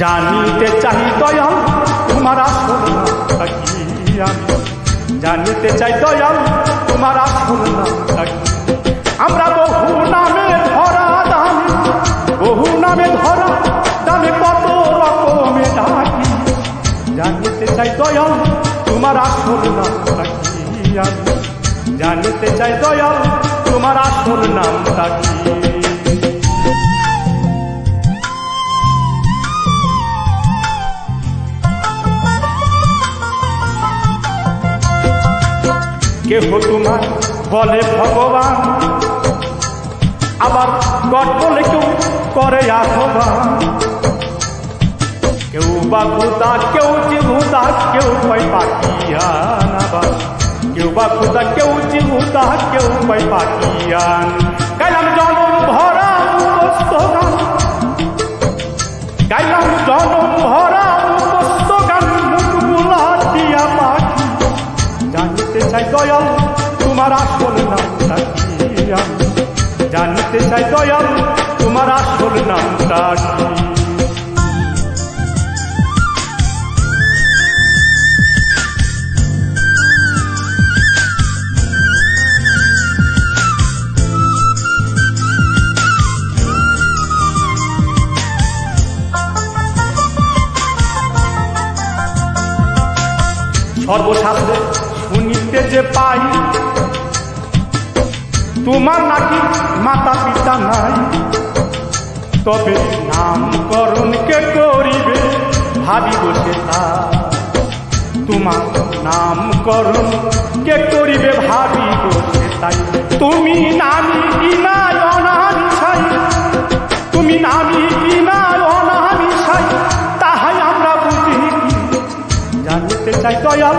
জানিতে চাই দয়াল, তোমার আসল জানিতে চাই দয়াল, তোমার আসল আমরা বহু নামে ধরা দামে, বহু নামে ধরা দামে, কত রকমে ডাকি। জানিতে চাই দয়াল, তোমার আসল আমি জানিতে চাই দয়াল, তোমার আসল নামটা কি কেহ তোমার বলে ভগবান? আবার গট বলে কেউ করে আহ্বান। কেউ বা খুদা কেউ চিহুদা কেউ ভয় আবার কেউ বা খুদা কেউ চিহুদা কেউ ভয় পাকিয়ান চাই দয়াল তোমার আসল নামটা কি জানিতে চাই দয়াল তোমার আসল নামটা কি? সর্বশাস্ত্রে শুনিতে যে পাই, তোমার নাকি মাতা পিতা নাই। তবে নামকরণ কে করিবে ভাবি বসে তা। তোমার নামকরণ কে করিবে ভাবি বসে তাই। তুমি নামি কিনা অনামি ছাই তুমি নামি কিনা অনামি ছাই তাহাই আমরা বুঝি কি। জানিতে চাই দয়াল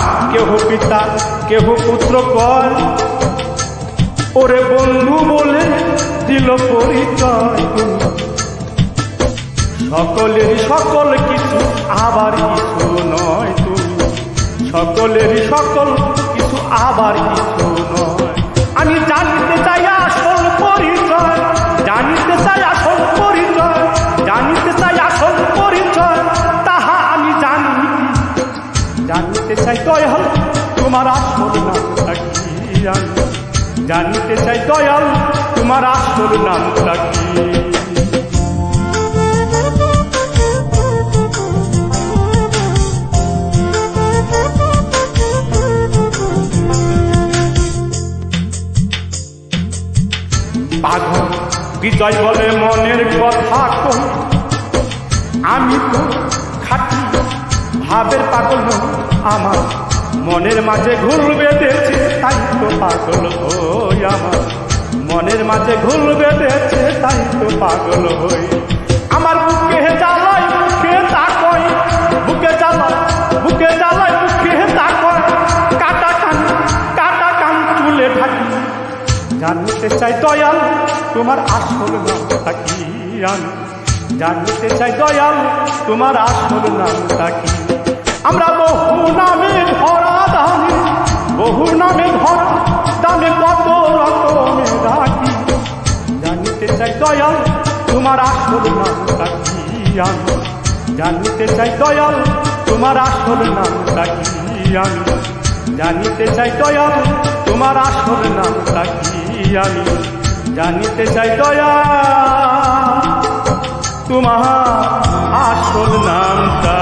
কেহ পিতা, কেহ পুত্র কয় ওরে বন্ধু বলে দিল পরিচয় সকলের সকল কিছু, আবার কিছু নয় তো সকলের সকল কিছু, আবার কিছু নয়। আমি জানতে চাই তোমার আসল নামটা কি জানিতে চাই দয়াল, তোমার আসল নামটা কি? বিজয় বলে মনের কথা আমি তো খাটি, ভাবের পাগল আমার। মনের মাঝে ঘুল বেঁধেছে, তাই তো পাগল হই আমার। মনের মাঝে ঘুল বেঁধেছে, তাই তো পাগল হই। আমার বুকে জ্বালাই বুকে তাকই বুকে জ্বালাই বুকে জ্বালাই বুকে তাকই কাটা কান কাটা কান চুলে ঢাকি। জানতে চাই দয়াল, তোমার আসল নামটা কি আমি? জানতে চাই দয়াল, তোমার আসল নামটা কি? আমরা বহু নামে ধরা বহু নামে ধরা দামে কত রকমে ডাকি জানতে চাই দয়াল তোমার আসল নামটা কি আমি জানতে চাই দয়াল তোমার আসল নামটা কি আমি জানিতে চাই দয়াল তোমার আসল নামটা কি আমি জানিতে চাই দয়া তোমার আসল নামটা